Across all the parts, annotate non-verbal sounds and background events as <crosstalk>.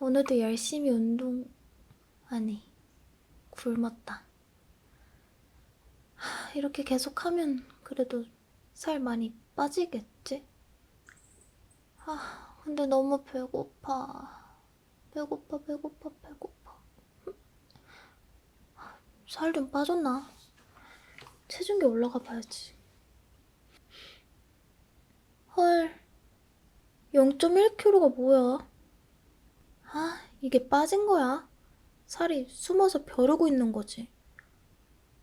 오늘도 열심히 운동, 아니, 굶었다. 하, 이렇게 계속하면 그래도 살 많이 빠지겠지? 아, 근데 너무 배고파. 배고파, 배고파, 배고파. 살 좀 빠졌나? 체중계 올라가 봐야지. 헐, 0.1kg가 뭐야? 아, 이게 빠진 거야. 살이 숨어서 벼르고 있는 거지.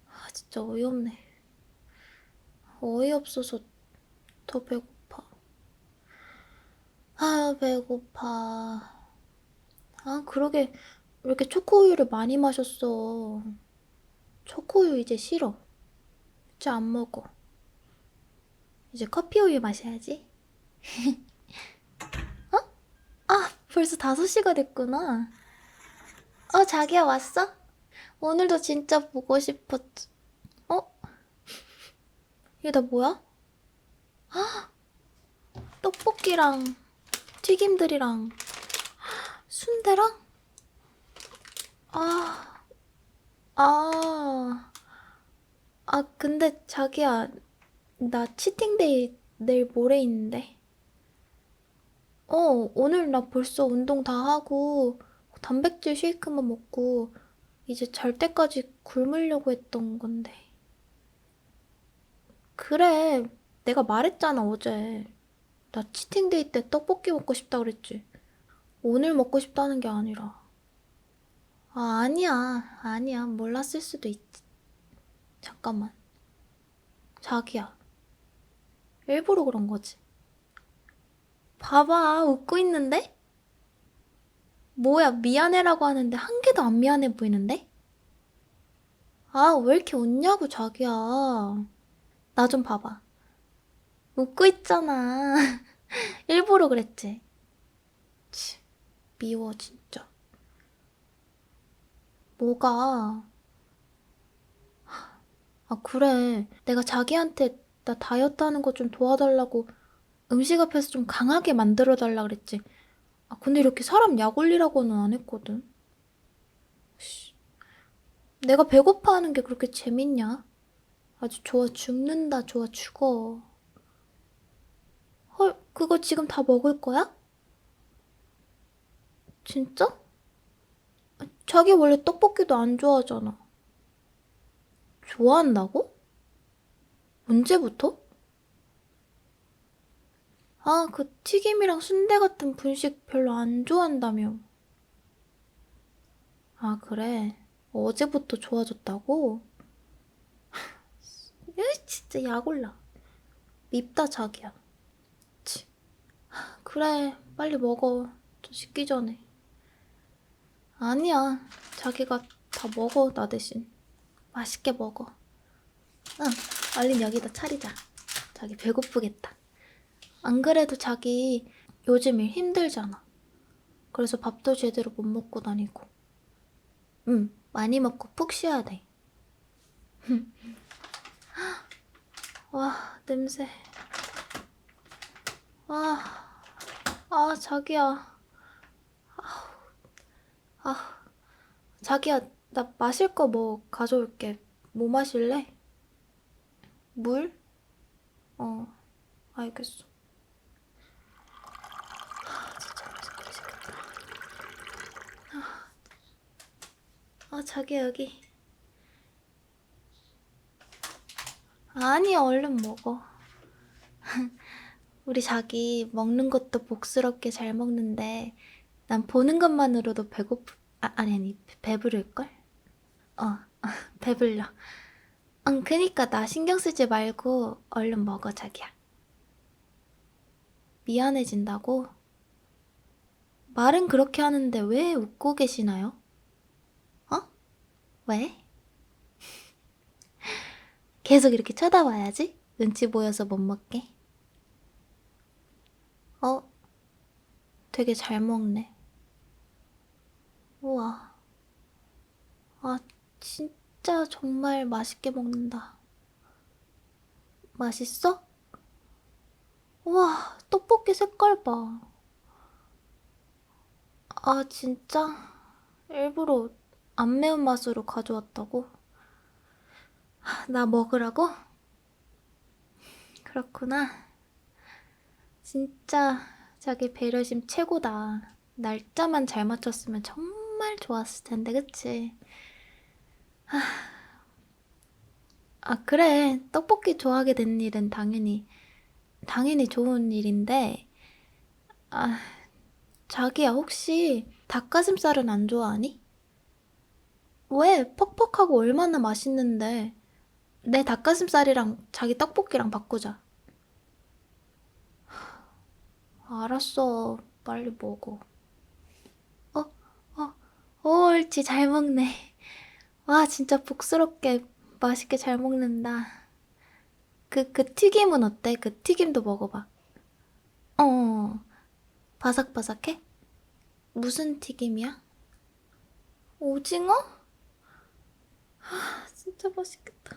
아, 진짜 어이없네. 어이없어서 더 배고파. 아, 배고파. 아, 그러게, 왜 이렇게 초코우유를 많이 마셨어. 초코우유 이제 싫어. 이제 안 먹어. 이제 커피우유 마셔야지. <laughs> 어? 아, 벌써 5시가 됐구나. 어, 자기야 왔어? 오늘도 진짜 보고 싶었지. 어? 이게 다 뭐야? 헉! 떡볶이랑 튀김들이랑 순대랑? 아, 아, 아, 근데 자기야, 나 치팅데이 내일 모레 있는데. 어, 오늘 나 벌써 운동 다 하고, 단백질 쉐이크만 먹고, 이제 잘 때까지 굶으려고 했던 건데. 그래, 내가 말했잖아, 어제. 나 치팅데이 때 떡볶이 먹고 싶다 그랬지. 오늘 먹고 싶다는 게 아니라. 아, 아니야. 아니야. 몰랐을 수도 있지. 잠깐만. 자기야. 일부러 그런 거지. 봐봐, 웃고 있는데? 뭐야, 미안해라고 하는데 한 개도 안 미안해 보이는데? 아, 왜 이렇게 웃냐고, 자기야. 나 좀 봐봐. 웃고 있잖아. <laughs> 일부러 그랬지. 치, 미워, 진짜. 뭐가? 아, 그래. 내가 자기한테 나 다이어트 하는 거 좀 도와달라고 음식 앞에서 좀 강하게 만들어 달라 그랬지. 아, 근데 이렇게 사람 약 올리라고는 안 했거든. 씨, 내가 배고파 하는 게 그렇게 재밌냐? 아주 좋아 죽는다, 좋아 죽어. 헐, 그거 지금 다 먹을 거야? 진짜? 아, 자기 원래 떡볶이도 안 좋아하잖아. 좋아한다고? 언제부터? 아, 그 튀김이랑 순대 같은 분식 별로 안 좋아한다며. 아, 그래. 어제부터 좋아졌다고? <laughs> 야, 진짜 약 올라. 밉다, 자기야. 치. 그래, 빨리 먹어. 좀 식기 전에. 아니야. 자기가 다 먹어, 나 대신. 맛있게 먹어. 응, 얼른 여기다 차리자. 자기 배고프겠다. 안 그래도 자기 요즘 일 힘들잖아. 그래서 밥도 제대로 못 먹고 다니고. 응, 많이 먹고 푹 쉬어야 돼. <laughs> 와, 냄새. 와, 아, 자기야. 아, 자기야, 나 마실 거 뭐 가져올게. 뭐 마실래? 물? 어, 알겠어. 아, 진짜 무슨 물 시켰다. 아, 아, 자기야, 여기. 아니, 얼른 먹어. <laughs> 우리 자기 먹는 것도 복스럽게 잘 먹는데, 난 보는 것만으로도 배고프, 아, 아니, 아니, 배- 배부를걸? 어, <laughs> 배불러. 응, 그니까 나 신경 쓰지 말고 얼른 먹어, 자기야. 미안해진다고? 말은 그렇게 하는데 왜 웃고 계시나요? 어? 왜? 계속 이렇게 쳐다봐야지. 눈치 보여서 못 먹게. 어? 되게 잘 먹네. 우와. 아, 진짜 정말 맛있게 먹는다. 맛있어? 우와, 떡볶이 색깔 봐. 아, 진짜? 일부러 안 매운 맛으로 가져왔다고? 하, 나 먹으라고? 그렇구나. 진짜 자기 배려심 최고다. 날짜만 잘 맞췄으면 정말 좋았을 텐데, 그치? 하, 아, 그래. 떡볶이 좋아하게 된 일은 당연히, 당연히 좋은 일인데, 아, 자기야, 혹시 닭가슴살은 안 좋아하니? 왜? 퍽퍽하고 얼마나 맛있는데. 내 닭가슴살이랑 자기 떡볶이랑 바꾸자. 알았어. 빨리 먹어. 어, 어, 옳지. 잘 먹네. 와, 진짜 복스럽게 맛있게 잘 먹는다. 그, 그 튀김은 어때? 그 튀김도 먹어봐. 어, 바삭바삭해? 무슨 튀김이야? 오징어? 아, 진짜 맛있겠다.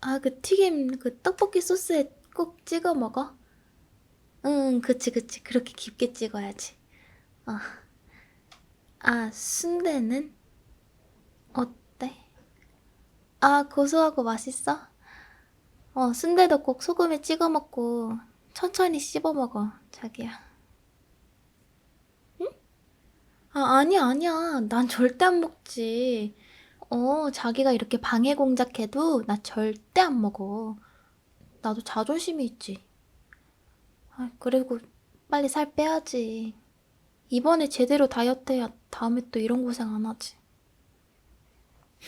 아, 그 튀김, 그 떡볶이 소스에 꼭 찍어 먹어? 응, 그치, 그치. 그렇게 깊게 찍어야지. 어. 아, 순대는? 어때? 아, 고소하고 맛있어? 어, 순대도 꼭 소금에 찍어 먹고 천천히 씹어 먹어, 자기야. 응? 아, 아니야, 아니야. 난 절대 안 먹지. 어, 자기가 이렇게 방해 공작해도 나 절대 안 먹어. 나도 자존심이 있지. 아, 그리고 빨리 살 빼야지. 이번에 제대로 다이어트 해야 다음에 또 이런 고생 안 하지.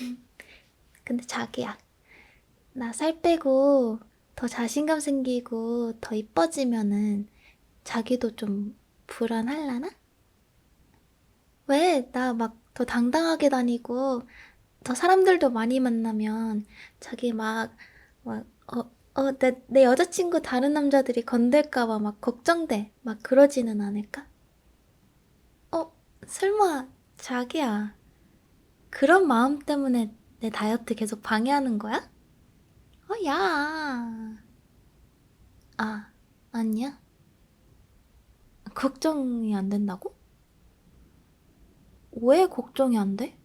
음, 근데 자기야, 나 살 빼고 더 자신감 생기고 더 이뻐지면은 자기도 좀 불안할라나? 왜? 나 막 더 당당하게 다니고 더 사람들도 많이 만나면 자기 막, 막, 어, 어, 내, 내 여자친구 다른 남자들이 건들까봐 막 걱정돼. 막 그러지는 않을까? 어, 설마 자기야. 그런 마음 때문에 내 다이어트 계속 방해하는 거야? 어, 야. 아, 아니야. 걱정이 안 된다고? 왜 걱정이 안 돼?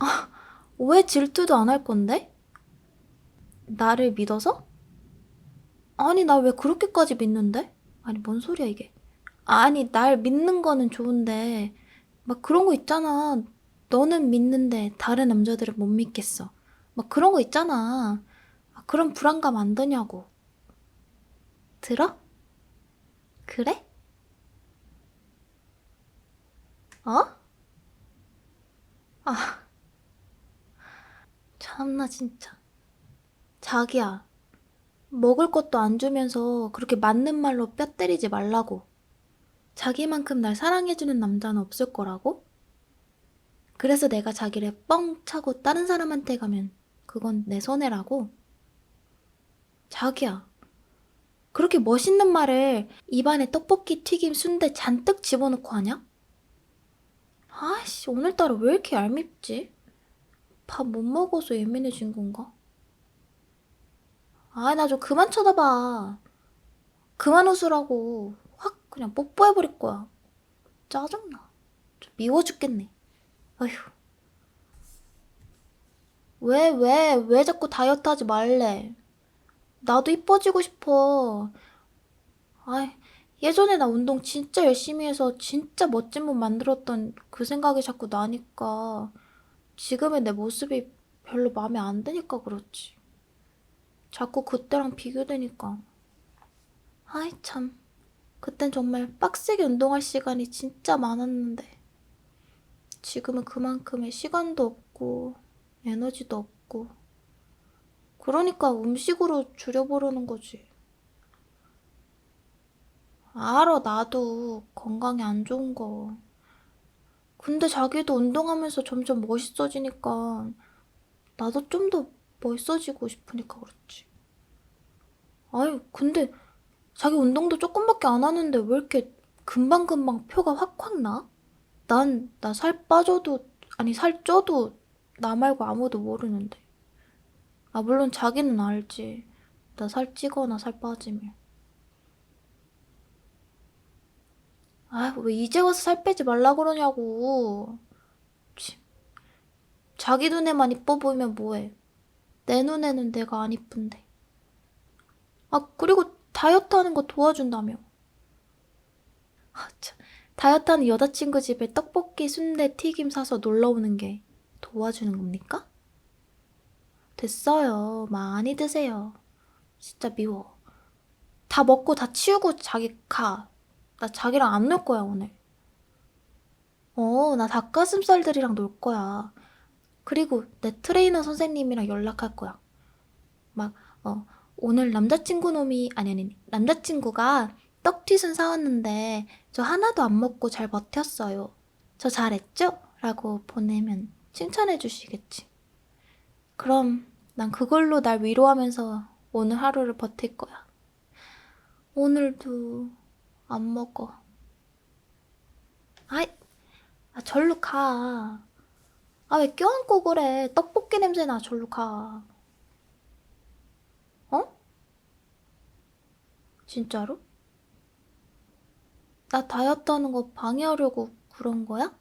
아, 왜 질투도 안 할 건데? 나를 믿어서? 아니, 나 왜 그렇게까지 믿는데? 아니, 뭔 소리야, 이게. 아니, 날 믿는 거는 좋은데, 막 그런 거 있잖아. 너는 믿는데 다른 남자들은 못 믿겠어. 막 그런 거 있잖아. 아, 그런 불안감 안 드냐고. 들어? 그래? 어? 아, 참나, 진짜. 자기야, 먹을 것도 안 주면서 그렇게 맞는 말로 뼈 때리지 말라고. 자기만큼 날 사랑해주는 남자는 없을 거라고? 그래서 내가 자기를 뻥 차고 다른 사람한테 가면 그건 내 손해라고? 자기야, 그렇게 멋있는 말을 입안에 떡볶이, 튀김, 순대 잔뜩 집어넣고 하냐? 아이씨, 오늘따라 왜 이렇게 얄밉지? 밥 못 먹어서 예민해진 건가? 아, 나 좀 그만 쳐다봐. 그만 웃으라고. 확 그냥 뽀뽀해버릴 거야. 짜증나. 좀 미워 죽겠네. 아휴. 왜, 왜, 왜 자꾸 다이어트 하지 말래? 나도 이뻐지고 싶어. 아이, 예전에 나 운동 진짜 열심히 해서 진짜 멋진 몸 만들었던 그 생각이 자꾸 나니까 지금의 내 모습이 별로 마음에 안 드니까 그렇지. 자꾸 그때랑 비교되니까. 아이, 참. 그땐 정말 빡세게 운동할 시간이 진짜 많았는데. 지금은 그만큼의 시간도 없고, 에너지도 없고. 그러니까 음식으로 줄여보려는 거지. 알아, 나도 건강에 안 좋은 거. 근데 자기도 운동하면서 점점 멋있어지니까 나도 좀 더 멋있어지고 싶으니까 그렇지. 아유, 근데 자기 운동도 조금밖에 안 하는데 왜 이렇게 금방금방 표가 확확 나? 난, 나 살 빠져도, 아니, 살 쪄도 나 말고 아무도 모르는데. 아, 물론 자기는 알지. 나 살 찌거나 살 빠지면. 아, 왜 이제 와서 살 빼지 말라 그러냐고. 참. 자기 눈에만 이뻐 보이면 뭐해. 내 눈에는 내가 안 이쁜데. 아, 그리고 다이어트 하는 거 도와준다며. 아, 참. 다이어트 하는 여자친구 집에 떡볶이, 순대, 튀김 사서 놀러 오는 게 도와주는 겁니까? 됐어요. 많이 드세요. 진짜 미워. 다 먹고 다 치우고 자기 가. 나 자기랑 안 놀 거야, 오늘. 어, 나 닭가슴살들이랑 놀 거야. 그리고 내 트레이너 선생님이랑 연락할 거야. 막, 어, 오늘 남자친구 놈이, 아니, 아니, 남자친구가 떡튀순 사왔는데 저 하나도 안 먹고 잘 버텼어요. 저 잘했죠? 라고 보내면 칭찬해 주시겠지. 그럼 난 그걸로 날 위로하면서 오늘 하루를 버틸 거야. 오늘도 안 먹어. 아이, 아, 절로 가. 아, 왜 껴안고 그래? 떡볶이 냄새 나, 절로 가. 어? 진짜로? 나 다이어트 하는 거 방해하려고 그런 거야?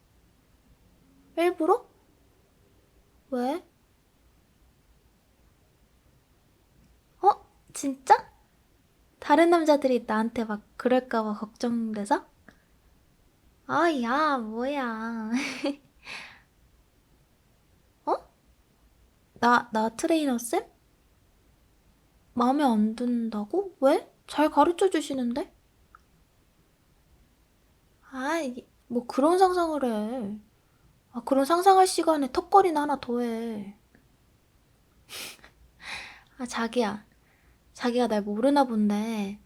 일부러? 왜? 어? 진짜? 다른 남자들이 나한테 막 그럴까봐 걱정돼서? 아, 야, 뭐야. <laughs> 어? 나, 나 트레이너 쌤? 마음에 안 든다고? 왜? 잘 가르쳐 주시는데? 아이, 뭐 그런 상상을 해. 아, 그런 상상할 시간에 턱걸이나 하나 더 해. <laughs> 아, 자기야. 자기가 날 모르나 본데.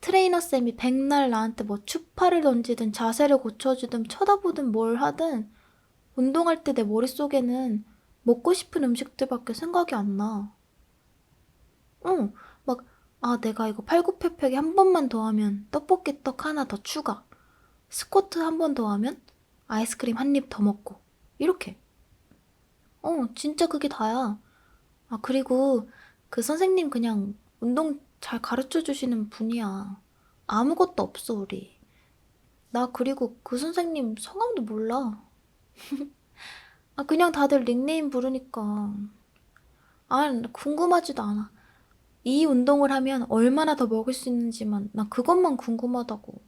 트레이너 쌤이 백날 나한테 뭐 추파를 던지든 자세를 고쳐주든 쳐다보든 뭘 하든 운동할 때 내 머릿속에는 먹고 싶은 음식들밖에 생각이 안 나. 응, 막, 아, 내가 이거 팔굽혀펴기 한 번만 더 하면 떡볶이 떡 하나 더 추가. 스쿼트 한 번 더 하면 아이스크림 한 입 더 먹고. 이렇게. 어, 진짜 그게 다야. 아, 그리고 그 선생님 그냥 운동 잘 가르쳐 주시는 분이야. 아무것도 없어, 우리. 나 그리고 그 선생님 성함도 몰라. <laughs> 아, 그냥 다들 닉네임 부르니까. 아, 궁금하지도 않아. 이 운동을 하면 얼마나 더 먹을 수 있는지만, 나 그것만 궁금하다고.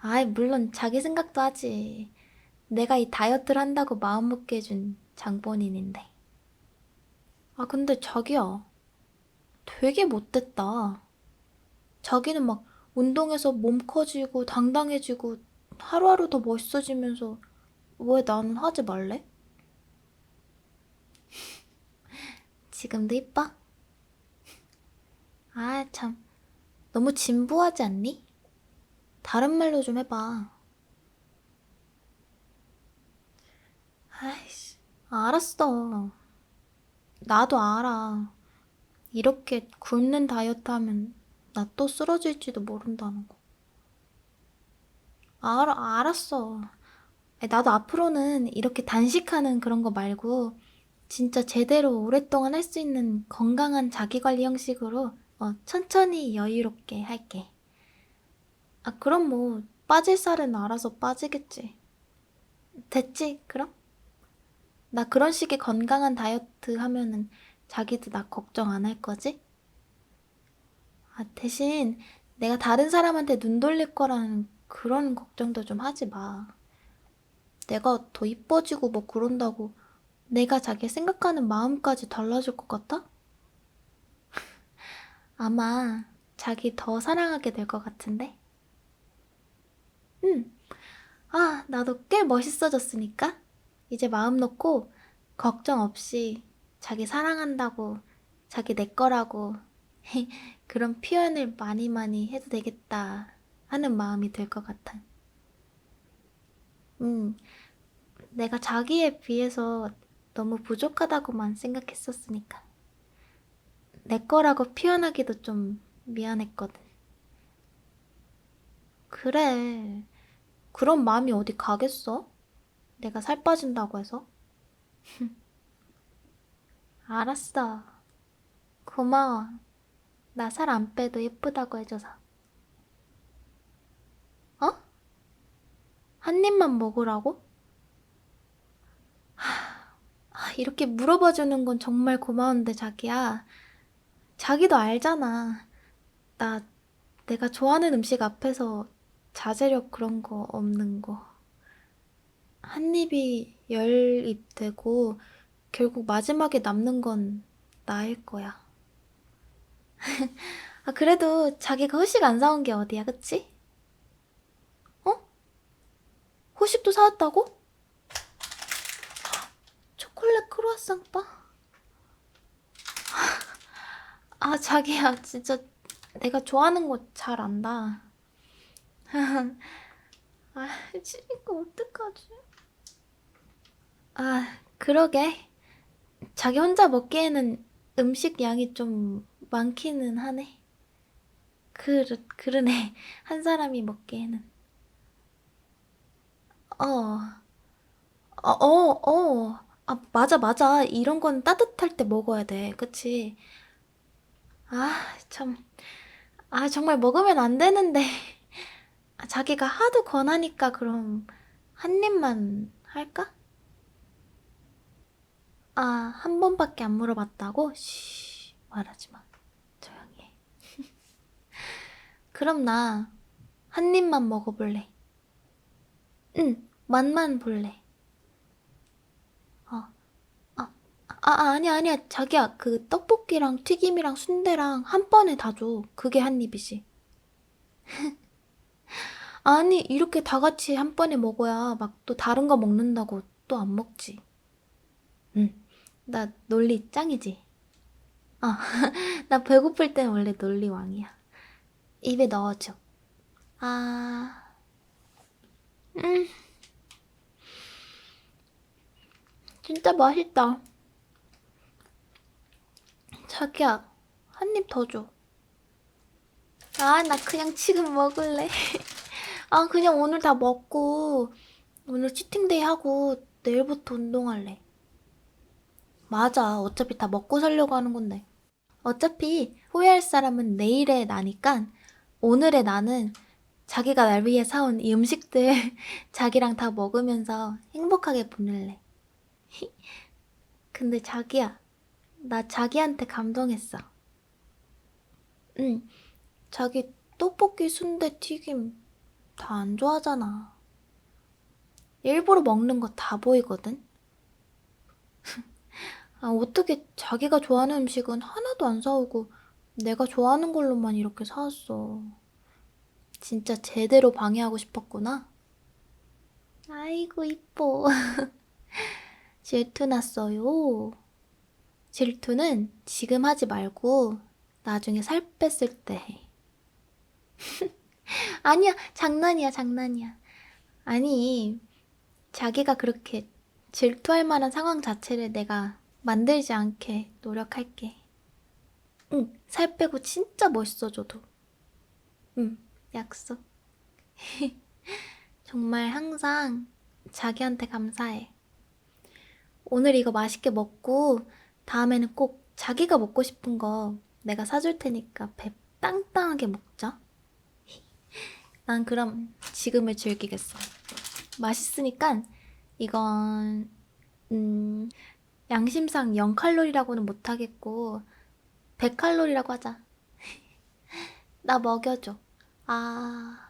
아이, 물론 자기 생각도 하지. 내가 이 다이어트를 한다고 마음 먹게 해준 장본인인데. 아, 근데 자기야. 되게 못됐다. 자기는 막 운동해서 몸 커지고 당당해지고 하루하루 더 멋있어지면서 왜 나는 하지 말래? <laughs> 지금도 이뻐? 아, 참. 너무 진부하지 않니? 다른 말로 좀 해봐. 아이씨, 알았어. 나도 알아. 이렇게 굶는 다이어트 하면 나 또 쓰러질지도 모른다는 거. 알아, 알았어. 나도 앞으로는 이렇게 단식하는 그런 거 말고 진짜 제대로 오랫동안 할 수 있는 건강한 자기관리 형식으로 어, 천천히 여유롭게 할게. 아, 그럼 뭐 빠질 살은 알아서 빠지겠지. 됐지, 그럼? 나 그런 식의 건강한 다이어트 하면은 자기도 나 걱정 안 할 거지? 아, 대신 내가 다른 사람한테 눈 돌릴 거라는 그런 걱정도 좀 하지 마. 내가 더 이뻐지고 뭐 그런다고 내가 자기 생각하는 마음까지 달라질 것 같아? <laughs> 아마 자기 더 사랑하게 될 것 같은데? 응. 아, 나도 꽤 멋있어졌으니까 이제 마음 놓고 걱정 없이 자기 사랑한다고, 자기 내 거라고 <laughs> 그런 표현을 많이 많이 해도 되겠다 하는 마음이 들 것 같아. 음, 내가 자기에 비해서 너무 부족하다고만 생각했었으니까. 내 거라고 표현하기도 좀 미안했거든. 그래. 그런 마음이 어디 가겠어? 내가 살 빠진다고 해서? <laughs> 알았어. 고마워. 나 살 안 빼도 예쁘다고 해줘서. 한 입만 먹으라고? 하, 아, 이렇게 물어봐 주는 건 정말 고마운데, 자기야. 자기도 알잖아. 나 내가 좋아하는 음식 앞에서 자제력 그런 거 없는 거. 한 입이 열 입 되고 결국 마지막에 남는 건 나일 거야. <laughs> 아, 그래도 자기가 후식 안 사온 게 어디야, 그치? 어? 후식도 사왔다고? <gasps> 초콜릿 크루아상 바? <laughs> 아, 자기야, 진짜 내가 좋아하는 거 잘 안다. <laughs> 아, 이거 어떡하지? 아, 그러게. 자기 혼자 먹기에는 음식 양이 좀 많기는 하네. 그르, 그러네. <laughs> 한 사람이 먹기에는. 어, 어, 어, 어. 아, 맞아, 맞아. 이런 건 따뜻할 때 먹어야 돼. 그치? 아, 참. 아, 정말 먹으면 안 되는데. <laughs> 아, 자기가 하도 권하니까 그럼 한 입만 할까? 아, 한 번밖에 안 물어봤다고? 쉬, 말하지 마. 조용히 해. <laughs> 그럼 나 한 입만 먹어볼래. 응, 맛만 볼래. 어, 아, 아, 아니야, 아니야. 자기야, 그 떡볶이랑 튀김이랑 순대랑 한 번에 다 줘. 그게 한 입이지. <laughs> 아니, 이렇게 다 같이 한 번에 먹어야 막 또 다른 거 먹는다고 또 안 먹지. 응, 나 논리 짱이지. 아, <laughs> 나 배고플 땐 원래 논리 왕이야. 입에 넣어줘. 아, 음, 진짜 맛있다. 자기야, 한 입 더 줘. 아, 나 그냥 지금 먹을래. <laughs> 아, 그냥 오늘 다 먹고, 오늘 치팅데이 하고, 내일부터 운동할래. 맞아. 어차피 다 먹고 살려고 하는 건데. 어차피 후회할 사람은 내일의 나니까, 오늘의 나는 자기가 날 위해 사온 이 음식들 <laughs> 자기랑 다 먹으면서 행복하게 보낼래. <laughs> 근데 자기야, 나 자기한테 감동했어. 응, 자기 떡볶이, 순대, 튀김 다 안 좋아하잖아. 일부러 먹는 거 다 보이거든? <laughs> 아, 어떻게 자기가 좋아하는 음식은 하나도 안 사오고 내가 좋아하는 걸로만 이렇게 사왔어. 진짜 제대로 방해하고 싶었구나. 아이고, 이뻐. <laughs> 질투 났어요. 질투는 지금 하지 말고 나중에 살 뺐을 때 해. <laughs> 아니야, 장난이야, 장난이야. 아니, 자기가 그렇게 질투할 만한 상황 자체를 내가 만들지 않게 노력할게. 응, 살 빼고 진짜 멋있어져도. 응, 약속. <laughs> 정말 항상 자기한테 감사해. 오늘 이거 맛있게 먹고 다음에는 꼭 자기가 먹고 싶은 거 내가 사줄 테니까 배 땅땅하게 먹자. <laughs> 난 그럼 지금을 즐기겠어. 맛있으니까 이건 음, 양심상 0칼로리라고는 못하겠고 100칼로리라고 하자. <laughs> 나 먹여줘. 아,